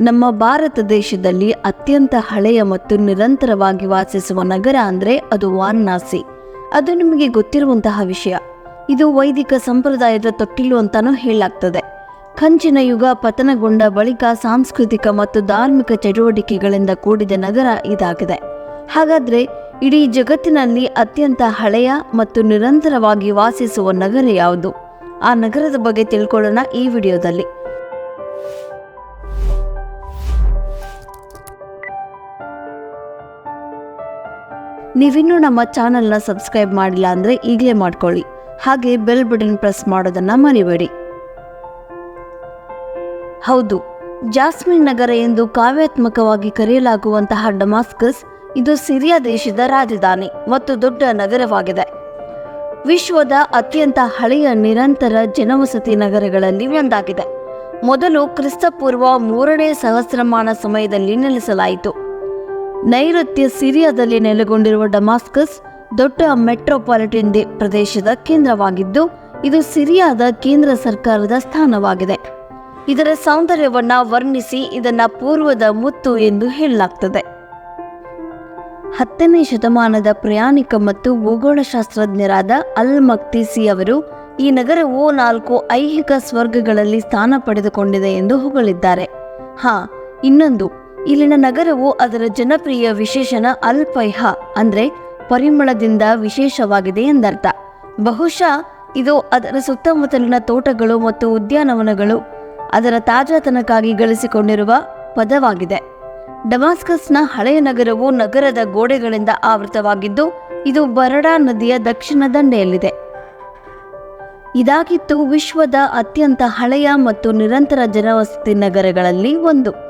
ನಮ್ಮ ಭಾರತ ದೇಶದಲ್ಲಿ ಅತ್ಯಂತ ಹಳೆಯ ಮತ್ತು ನಿರಂತರವಾಗಿ ವಾಸಿಸುವ ನಗರ ಅಂದರೆ ಅದು ವಾರಣಾಸಿ. ಅದು ನಿಮಗೆ ಗೊತ್ತಿರುವಂತಹ ವಿಷಯ. ಇದು ವೈದಿಕ ಸಂಪ್ರದಾಯದ ತೊಟ್ಟಿಲು ಅಂತಾನೂ ಹೇಳಲಾಗ್ತದೆ. ಕಂಚಿನ ಯುಗ ಪತನಗೊಂಡ ಬಳಿಕ ಸಾಂಸ್ಕೃತಿಕ ಮತ್ತು ಧಾರ್ಮಿಕ ಚಟುವಟಿಕೆಗಳಿಂದ ಕೂಡಿದ ನಗರ ಇದಾಗಿದೆ. ಹಾಗಾದ್ರೆ ಇಡೀ ಜಗತ್ತಿನಲ್ಲಿ ಅತ್ಯಂತ ಹಳೆಯ ಮತ್ತು ನಿರಂತರವಾಗಿ ವಾಸಿಸುವ ನಗರ ಯಾವುದು? ಆ ನಗರದ ಬಗ್ಗೆ ತಿಳ್ಕೊಳ್ಳೋಣ ಈ ವಿಡಿಯೋದಲ್ಲಿ. ನೀವಿನ್ನೂ ನಮ್ಮ ಚಾನಲ್ನ ಸಬ್ಸ್ಕ್ರೈಬ್ ಮಾಡಿಲ್ಲ ಅಂದರೆ ಈಗಲೇ ಮಾಡ್ಕೊಳ್ಳಿ. ಹಾಗೆ ಬೆಲ್ ಬಟನ್ ಪ್ರೆಸ್ ಮಾಡೋದನ್ನು ಮರಿಬೇಡಿ. ಹೌದು, ಜಾಸ್ಮಿನ್ ನಗರ ಎಂದು ಕಾವ್ಯಾತ್ಮಕವಾಗಿ ಕರೆಯಲಾಗುವಂತಹ ಡಮಾಸ್ಕಸ್ ಇದು ಸಿರಿಯಾ ದೇಶದ ರಾಜಧಾನಿ ಮತ್ತು ದೊಡ್ಡ ನಗರವಾಗಿದೆ. ವಿಶ್ವದ ಅತ್ಯಂತ ಹಳೆಯ ನಿರಂತರ ಜನವಸತಿ ನಗರಗಳಲ್ಲಿ ಒಂದಾಗಿದೆ. ಮೊದಲು ಕ್ರಿಸ್ತಪೂರ್ವ ಮೂರನೇ ಸಹಸ್ರಮಾನ ಸಮಯದಲ್ಲಿ ನೆಲೆಸಲಾಯಿತು. ನೈಋತ್ಯ ಸಿರಿಯಾದಲ್ಲಿ ನೆಲೆಗೊಂಡಿರುವ ಡಮಾಸ್ಕಸ್ ದೊಡ್ಡ ಮೆಟ್ರೋಪಾಲಿಟನ್ ಪ್ರದೇಶದ ಕೇಂದ್ರವಾಗಿದ್ದು, ಇದು ಸಿರಿಯಾದ ಕೇಂದ್ರ ಸರ್ಕಾರದ ಸ್ಥಾನವಾಗಿದೆ. ಇದರ ಸೌಂದರ್ಯವನ್ನ ವರ್ಣಿಸಿ ಇದನ್ನು ಪೂರ್ವದ ಮುತ್ತು ಎಂದು ಹೇಳಲಾಗ್ತದೆ. ಹತ್ತನೇ ಶತಮಾನದ ಪ್ರಯಾಣಿಕ ಮತ್ತು ಭೂಗೋಳಶಾಸ್ತ್ರಜ್ಞರಾದ ಅಲ್ ಮಕ್ತಿಸಿ ಅವರು ಈ ನಗರವು ನಾಲ್ಕು ಐಹಿಕ ಸ್ವರ್ಗಗಳಲ್ಲಿ ಸ್ಥಾನ ಪಡೆದುಕೊಂಡಿದೆ ಎಂದು ಹೊಗಳಿದ್ದಾರೆ. ಹಾ, ಇನ್ನೊಂದು. ಇಲ್ಲಿನ ನಗರವು ಅದರ ಜನಪ್ರಿಯ ವಿಶೇಷಣ ಅಲ್ಪೈಹ, ಅಂದ್ರೆ ಪರಿಮಳದಿಂದ ವಿಶೇಷವಾಗಿದೆ ಎಂದರ್ಥ. ಬಹುಶಃ ಇದು ಅದರ ಸುತ್ತಮುತ್ತಲಿನ ತೋಟಗಳು ಮತ್ತು ಉದ್ಯಾನವನಗಳು ಅದರ ತಾಜಾತನಕ್ಕಾಗಿ ಗಳಿಸಿಕೊಂಡಿರುವ ಪದವಾಗಿದೆ. ಡಮಾಸ್ಕಸ್ನ ಹಳೆಯ ನಗರವು ನಗರದ ಗೋಡೆಗಳಿಂದ ಆವೃತವಾಗಿದ್ದು, ಇದು ಬರಡಾ ನದಿಯ ದಕ್ಷಿಣ ದಂಡೆಯಲ್ಲಿದೆ. ಇದಾಗಿತ್ತು ವಿಶ್ವದ ಅತ್ಯಂತ ಹಳೆಯ ಮತ್ತು ನಿರಂತರ ಜನವಸತಿ ನಗರಗಳಲ್ಲಿ ಒಂದು.